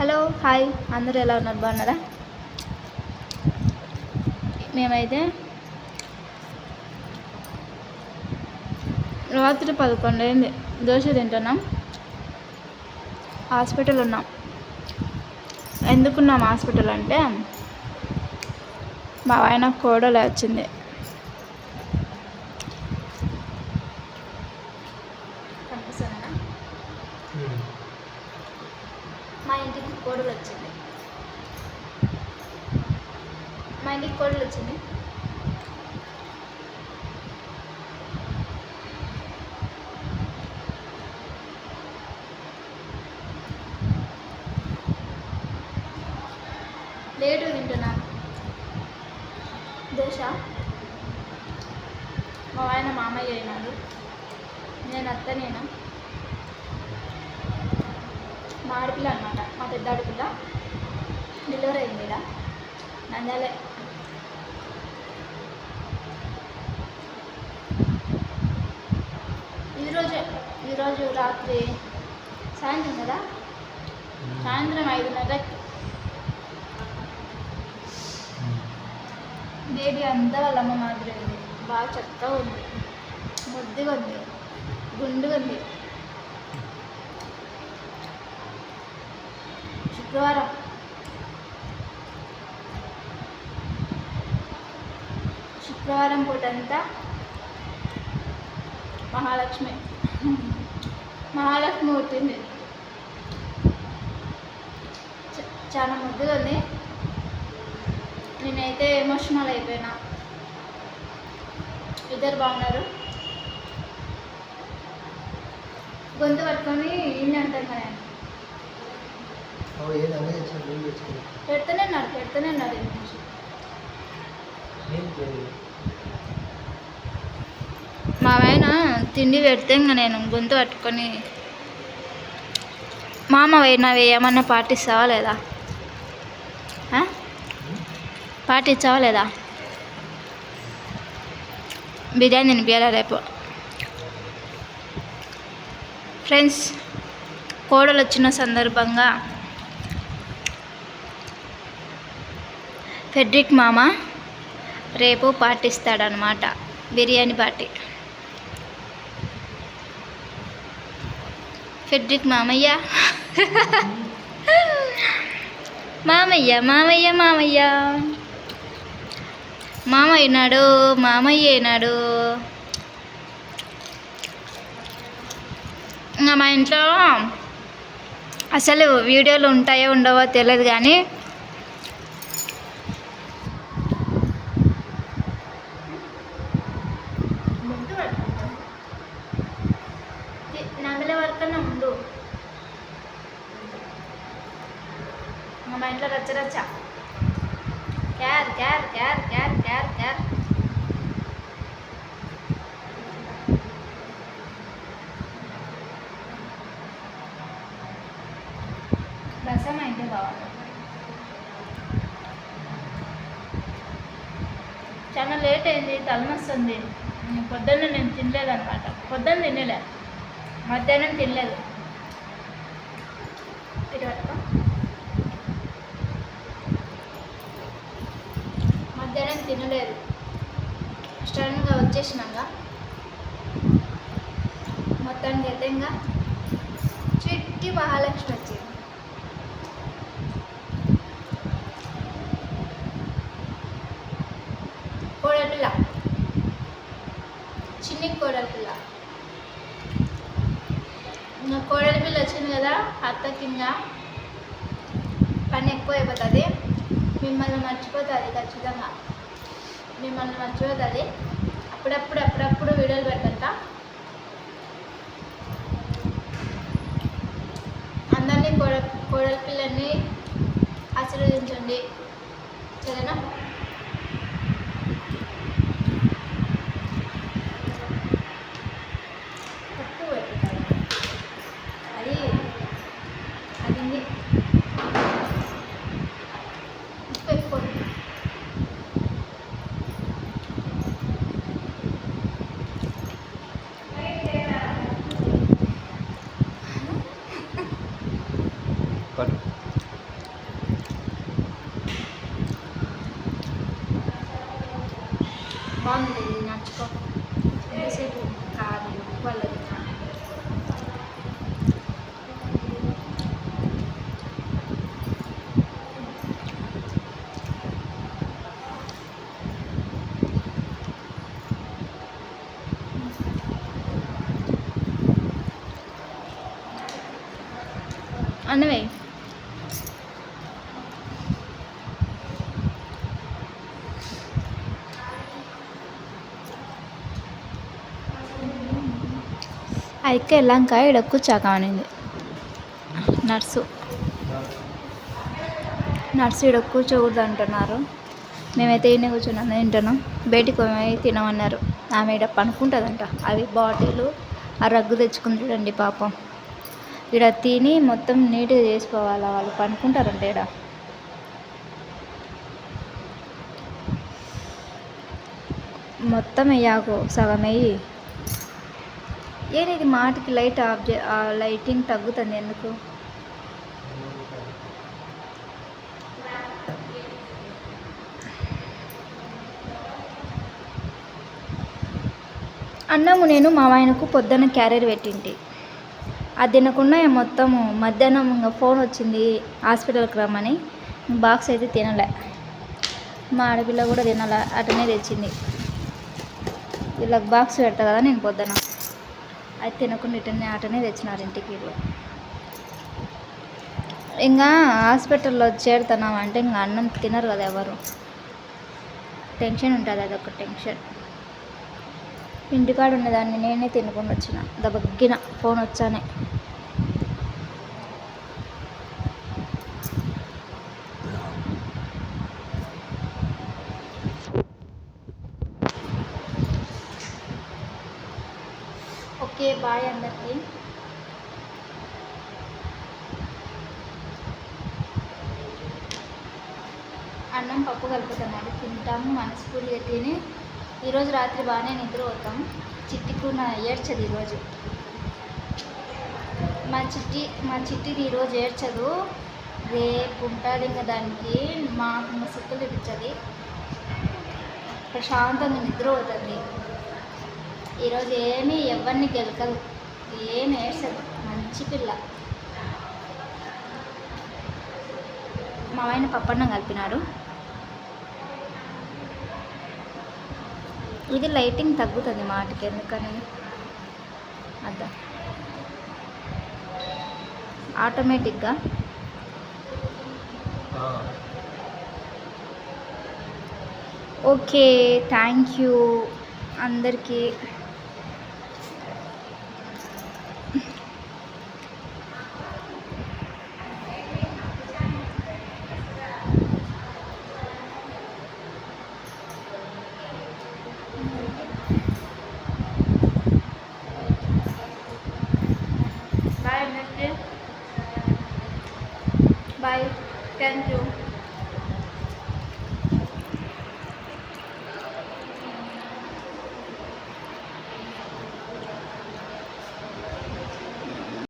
Hello hi. అందరూ ఎలా ఉన్నారు? బాగున్నారా? మేమైతే రాత్రి పదకొండు అయింది. దోశ తింటున్నాం. హాస్పిటల్ ఉన్నాం. ఎందుకున్నాం హాస్పిటల్ అంటే మా ఆయన కోడలు వచ్చింది కనిపిస్తుందా మా ఇంటికి కోడలు వచ్చింది మా ఇంటికి కోడలు వచ్చింది లేటు తింటున్నాను దోశ. మా ఆయన మామయ్య అయినాడు నేను అత్తనేనా. మా ఆడపిల్ల అనమాట మా పెద్ద పిల్ల డెలివరీ అయింది ఇలా నంద్యాలే. ఈరోజు ఈరోజు రాత్రి సాయంత్రం కదా? సాయంత్రం ఐదున్నర. బేబీ అంతా వాళ్ళ అమ్మ మాదిరి ఉంది. బాగా చక్కగా ఉంది. ముద్దుగా ఉంది. గుండుగా ఉంది. శుక్రవారం శుక్రవారం పూటంతా మహాలక్ష్మి. మహాలక్ష్మి పుట్టింది. చ- చాలా ముద్దుగా ఉంది. నేనైతే ఎమోషనల్ అయిపోయినా. ఇద్దరు బాగున్నారు. గొంతు పట్టుకొని ఇన్ని అంటారు కదా అవి ఏది అన్నీ తెచ్చిన నీళ్ళు తెచ్చుకుని పెడుతూనే పెడుతూనే మా ఆయన తిండి పెడితే ఇంకా నేను గొంతు పట్టుకొని మామ వేయినవి ఏమన్నా పాటిస్తావా లేదా? పాటించావా లేదా? బిర్యానీ తినిపించాలా రేపు? ఫ్రెండ్స్ కోడలు వచ్చిన సందర్భంగా ఫెడ్రిక్ మామ రేపు పాటిస్తాడనమాట బిర్యానీ పార్టీ. ఫెడ్రిక్ మామయ్య. మామయ్య మామయ్య మామయ్య. మామ అయినాడు మామయ్య అయినాడు ఇంకా మా ఇంట్లో అసలు వీడియోలు ఉంటాయో ఉండవో తెలియదు కానీ మా ఇంట్లో రచ్చ రచ్చ. క్యార్ క్యార్ క్యార్ క్యార్ క్యార్ క్యార్. రసం అయితే కావాలి చాలా లేట్ అయింది తలనొస్తుంది. పొద్దున్న నేను తినలేదు అనమాట పొద్దున్న తినలే మధ్యాహ్నం తినలేదు. ఇటు పట్టుకో. మధ్యాహ్నం తినలేదు. సడన్గా వచ్చేసినాక మొత్తానికి అయితే ఇంకా చిట్టి మహాలక్ష్మి వచ్చింది. కోడపిల్ల చిన్ని కోడల పిల్ల ఇంకా కోడల పిల్ల వచ్చింది కదా అత్త కింద పని ఎక్కువ అయిపోతుంది. మిమ్మల్ని మర్చిపోతుంది ఖచ్చితంగా. మిమ్మల్ని మర్చిపోతుంది అప్పుడప్పుడు అప్పుడప్పుడు వీడియోలు పెడతా అందరినీ కోడ కోడల పిల్లల్ని ఆశీర్వదించండి. సరేనా తక్కువ పెట్టుకోవాలి. అది అది ఉంది. ఉప్పు ఎక్కువ ఉంది. పట్టు అన్నవే అయితే వెళ్ళాక ఇక్కడ కూర్చాక అనింది. నర్సు. నర్సు ఇక్కడ కూర్చోకూడదు అంటున్నారు. మేమైతే ఈయన కూర్చున్నాను తింటున్నాం బయటికి పోయి తినమన్నారు. ఆమె ఇక్కడ పనుకుంటుందంట. అవి బాటిల్ ఆ రగ్గు తెచ్చుకుంది చూడండి పాపం. ఇక్కడ తిని మొత్తం నీట్గా చేసుకోవాలి వాళ్ళు? పనుకుంటారంట ఇక్కడ మొత్తం వేయాకు సగం వేయి ఏది మాటికి లైట్ ఆఫ్ చే లైటింగ్ తగ్గుతుంది ఎందుకు? అన్నము నేను మా ఆయనకు పొద్దున్న క్యారియర్ పెట్టింటి. అది తినకుండా మొత్తము మధ్యాహ్నం ఇంకా ఫోన్ వచ్చింది హాస్పిటల్కి రమ్మని. బాక్స్ అయితే తినలే. మా ఆడపిల్ల కూడా తినలే? అటనే తెచ్చింది. వీళ్ళకి బాక్స్ పెడతా కదా నేను పొద్దున. అది తినకుండా ఇటనే అటనే తెచ్చినారు ఇంటికి వీళ్ళు ఇంకా హాస్పిటల్లో చేరుతున్నామంటే ఇంకా అన్నం తినరు కదా ఎవరు. టెన్షన్ ఉంటుంది అదొక టెన్షన్. ఇంటికాడ ఉన్నదాన్ని నేనే తినకుండా వచ్చిన. దబగ్గిన ఫోన్ వచ్చానే. ఓకే బాయ్ అందరికీ. అన్నం పప్పు కలుపుతున్నాడు. తింటాము మనస్ఫూర్తిగా తిని ఈరోజు రాత్రి బాగానే నిద్ర పోతాం చిట్టికు నా ఏడ్చదు ఈరోజు. మా చిట్టి మా చిట్టిది ఈరోజు ఏడ్చదు. రేపు ఉంటుంది ఇంకా దానికి మాకు ఇంకా సుక్కులు ఇప్పించది ప్రశాంతంగా నిద్ర పోతుంది ఈరోజు ఏమీ ఎవరిని గెలకదు. ఏమి ఏడ్చదు. మంచి పిల్ల. మా ఆయన పప్పన్నం కలిపినాడు. ఇది లైటింగ్ తగ్గుతుంది మాటకి ఎందుకని? అద్దా ఆటోమేటిక్గా. ఓకే థ్యాంక్ యూ అందరికీ. బాయ్